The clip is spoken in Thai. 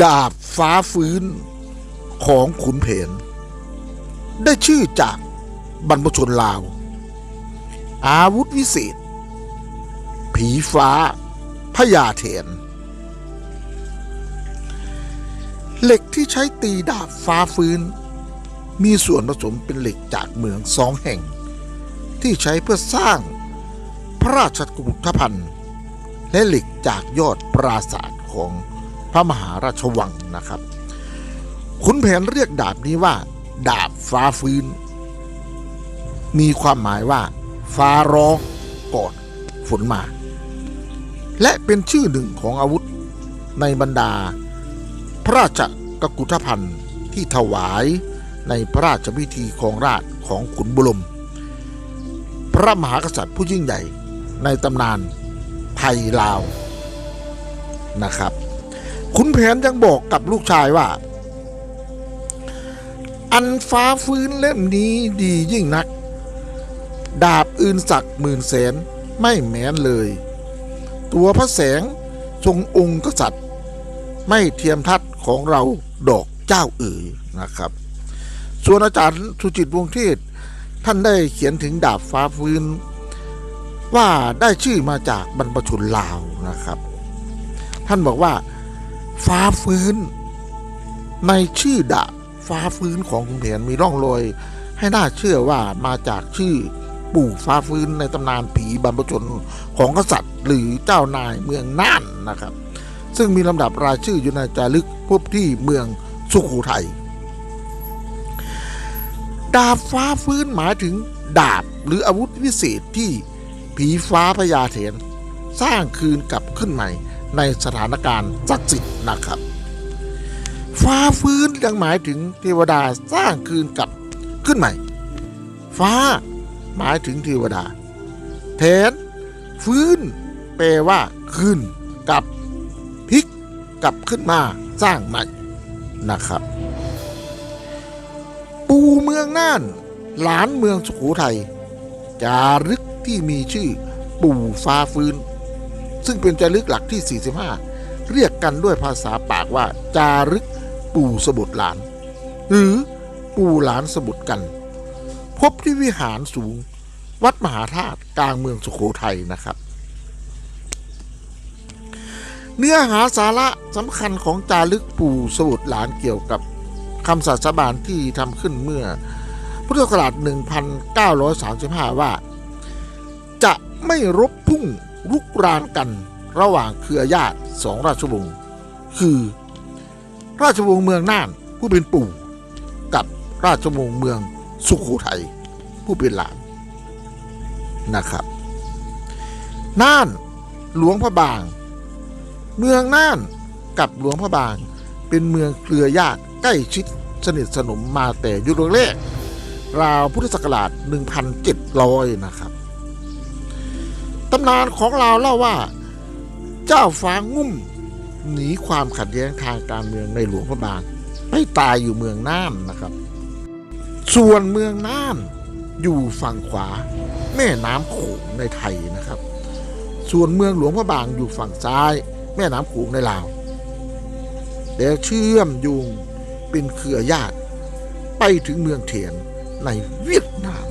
ดาบฟ้าฟื้นของขุนเพนได้ชื่อจากบรรพชนลาว อาวุธวิเศษ ผีฟ้าพญาเถนเหล็กที่ใช้ตีดาบฟ้าฟื้น มีส่วนผสมเป็นเหล็กจากเมืองสองแห่ง ที่ใช้เพื่อสร้างพระราชกุฏภัณฑ์และเหล็กจากยอดปราสาทของ พระมหาราชวังนะครับ ขุนแผนเรียกดาบนี้ว่า ดาบฟ้าฟื้น มีความหมายว่า ฟ้าร้องก่อนฝนมา และเป็นชื่อหนึ่งของอาวุธในบรรดา พระราชกกุฏภัณฑ์ที่ถวายในพระราชพิธีของราชของขุนบุรมพระมหากษัตริย์ผู้ยิ่งใหญ่ในตำนานไทยลาวนะครับ ขุนแผนยังบอกกับลูกชายว่า อันฟ้าฟื้นเล่มนี้ดียิ่งนัก ดาบอื่นสักหมื่นแสนไม่แม้นเลย ตัวพระแสงทรงองค์กษัตริย์ ไม่เทียมทัดของเราดอกเจ้าเอ๋ยนะครับ ส่วนอาจารย์สุจิตวงศ์เทศ ท่านได้เขียนถึงดาบฟ้าฟื้น ว่าได้ชื่อมาจากบรรพชนลาวนะครับ ท่านบอกว่า ฟ้าฟื้น ในชื่อดาฟ้าฟื้นของคุณเพียนมีร่องรอย ให้น่าเชื่อว่ามาจากชื่อปู่ฟ้าฟื้นในตำนานผีบรรพชนของกษัตริย์ หรือเจ้านายเมืองน่านนะครับ ซึ่งมีลำดับรายชื่ออยู่ในจารึกพบที่เมืองสุขโขทัยดาบฟ้าฟื้นหมายถึงดาบหรืออาวุธวิเศษที่ผีฟ้าพญาเถนสร้างคืนกลับขึ้นใหม่ ในสถานการณ์ศักดิ์สิทธิ์นะครับ ฟ้าฟื้นยังหมายถึงเทวดาสร้างคืนกลับขึ้นใหม่ ฟ้าหมายถึงเทวดาแทนฟื้นแปลว่าคืนกับพลิกกลับขึ้นมาสร้างใหม่นะครับ ปูเมืองน่าน หลานเมืองสุโขทัยจารึกที่มีชื่อปู่ฟ้าฟื้น ซึ่งเป็นจารึกหลักที่ 45 เรียกกันด้วยภาษาปากว่า จารึกปู่สมุทรหลาน หรือปู่หลานสมุทรกัน พบที่วิหารสูง วัดมหาธาตุกลางเมืองสุโขทัยนะครับ เนื้อหาสาระสำคัญของจารึกปู่สมุทรหลานเกี่ยวกับคำสัตย์สาบานที่ทำขึ้นเมื่อ พุทธศักราช 1935 ว่า จะไม่รบพุ่ง รุกรานกันระหว่างเครือญาติสองราชวงศ์คือ ราชวงศ์เมืองน่านผู้เป็นปู่ กับราชวงศ์เมืองสุโขทัยผู้เป็นหลานนะครับน่านหลวงพระบาง เมืองน่านกับหลวงพระบาง เป็นเมืองเครือญาติใกล้ชิดสนิทสนมมาแต่ยุคแรกราวพุทธศักราช 1,700 นะครับ ตำนานของเราเล่าว่า เจ้าฟ้างุ่ม หนีความขัดแย้งทางการเมืองในหลวงพระบางไปตายอยู่เมืองน่านนะครับ ส่วนเมืองน่านอยู่ฝั่งขวา แม่น้ำโขงในไทยนะครับ ส่วนเมืองหลวงพระบางอยู่ฝั่งซ้าย แม่น้ำโขงในลาวแล้วเชื่อมโยงเป็นเครือญาติ ไปถึงเมืองเทียนในเวียดนาม